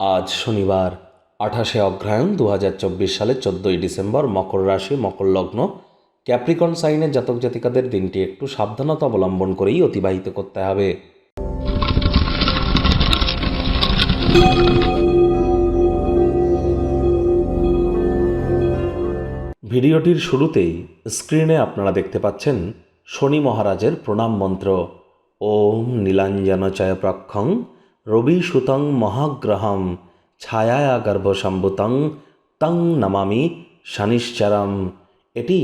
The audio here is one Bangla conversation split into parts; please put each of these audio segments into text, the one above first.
আজ শনিবার, আঠাশে অগ্রহায়ণ দু হাজার চব্বিশ সালের চোদ্দোই ডিসেম্বর, মকর রাশি, মকর লগ্ন। ক্যাপ্রিকন সাইনের জাতক জাতিকাদের দিনটি একটু সাবধানতা অবলম্বন করেই অতিবাহিত করতে হবে। ভিডিওটির শুরুতেই স্ক্রিনে আপনারা দেখতে পাচ্ছেন শনি মহারাজের প্রণাম মন্ত্র। ওম নীলাঞ্জন চয়প্রক্ষং রবি সুতং মহাগ্রহম ছায়া গর্ভসম্ভুতং তং নমামি শনিশ্চরম। এটি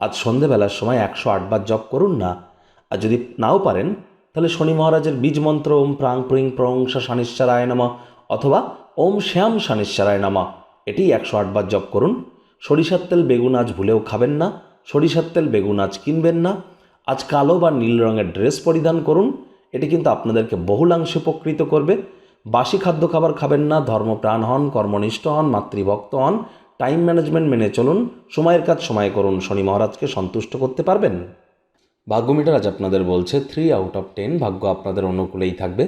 আজ সন্ধেবেলার সময় একশো আটবার জপ করুন না। আর যদি নাও পারেন, তাহলে শনি মহারাজের বীজ মন্ত্র ওম প্রাং প্রিং প্রং শনিশ্চরায় নম অথবা ওম শ্যাম শনিশ্চরায় নম। এটি একশো আটবার জপ করুন। সরিষার তেল বেগুন আজ ভুলেও খাবেন না। সরিষার তেল বেগুন আজ কিনবেন না। আজ কালো বা নীল রঙের ড্রেস পরিধান করুন। এটি কিন্তু আপনাদেরকে বহুলাংশে উপকৃত করবে। বাসি খাদ্য খাবার খাবেন না, ধর্মপ্রাণ হন, কর্মনিষ্ঠ হন, মাতৃভক্ত হন টাইম ম্যানেজমেন্ট মেনে চলুন, সময়ের কাজ সময় করুন, শনি মহারাজকে সন্তুষ্ট করতে পারবেন। ভাগ্যমিটার আজ আপনাদের বলছে থ্রি আউট অফ টেন ভাগ্য আপনাদের অনুকূলেই থাকবে।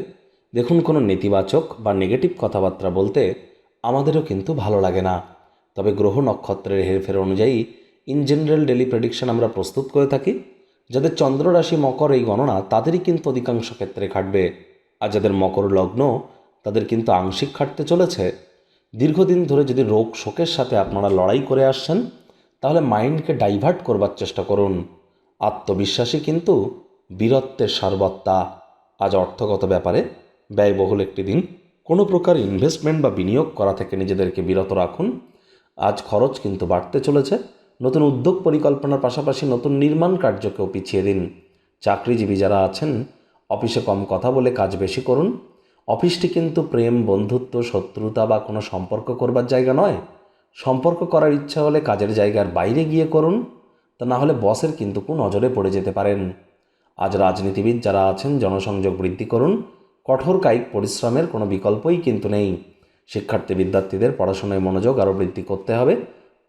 দেখুন কোনো নেতিবাচক বা নেগেটিভ কথাবার্তা বলতে আমাদেরও কিন্তু ভালো লাগে না। তবে গ্রহ নক্ষত্রের হেরফের অনুযায়ী ইন জেনারেল ডেলি প্রেডিকশন আমরা প্রস্তুত করে থাকি। যাদের চন্দ্র রাশি মকর এই গণনা তাদেরই কিন্তু অধিকাংশ ক্ষেত্রে খাটবে আর যাদের মকর লগ্ন, তাদের কিন্তু আংশিক খাটতে চলেছে। দীর্ঘদিন ধরে যদি রোগ শোকের সাথে আপনারা লড়াই করে আসছেন, তাহলে মাইন্ডকে ডাইভার্ট করবার চেষ্টা করুন। আত্মবিশ্বাসী কিন্তু বীরত্বের সারবত্তা। আজ অর্থগত ব্যাপারে ব্যয়বহুল একটি দিন। কোনো প্রকার ইনভেস্টমেন্ট বা বিনিয়োগ করা থেকে নিজেদেরকে বিরত রাখুন। আজ খরচ কিন্তু বাড়তে চলেছে। নতুন উদ্যোগ পরিকল্পনার পাশাপাশি নতুন নির্মাণ কার্যকেও পিছিয়ে দিন। চাকরিজীবী যারা আছেন, অফিসে কম কথা বলে কাজ বেশি করুন। অফিসটি কিন্তু প্রেম, বন্ধুত্ব, শত্রুতা বা কোনো সম্পর্ক করবার জায়গা নয়। সম্পর্ক করার ইচ্ছা হলে কাজের জায়গার বাইরে গিয়ে করুন, তা না হলে বসের কিন্তু কোন নজরে পড়ে যেতে পারেন। আজ রাজনীতিবিদ যারা আছেন, জনসংযোগ বৃদ্ধি করুন। কঠোর কায়িক পরিশ্রমের কোনো বিকল্পই কিন্তু নেই। শিক্ষার্থী বিদ্যার্থীদের পড়াশোনায় মনোযোগ আরও বৃদ্ধি করতে হবে।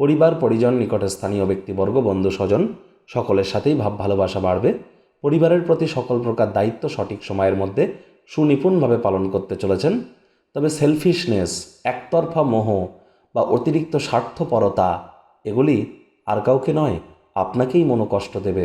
পরিবার, পরিজন নিকটে স্থানীয় ব্যক্তিবর্গ, বন্ধু, স্বজন, সকলের সাথেই ভাব, ভালোবাসা বাড়বে। পরিবারের প্রতি সকল প্রকার দায়িত্ব সঠিক সময়ের মধ্যে সুনিপুণভাবে পালন করতে চলেছেন। তবে সেলফিশনেস একতরফা মোহ বা অতিরিক্ত স্বার্থপরতা, এগুলি আর কাউকে নয়, আপনাকেই মনোকষ্ট দেবে।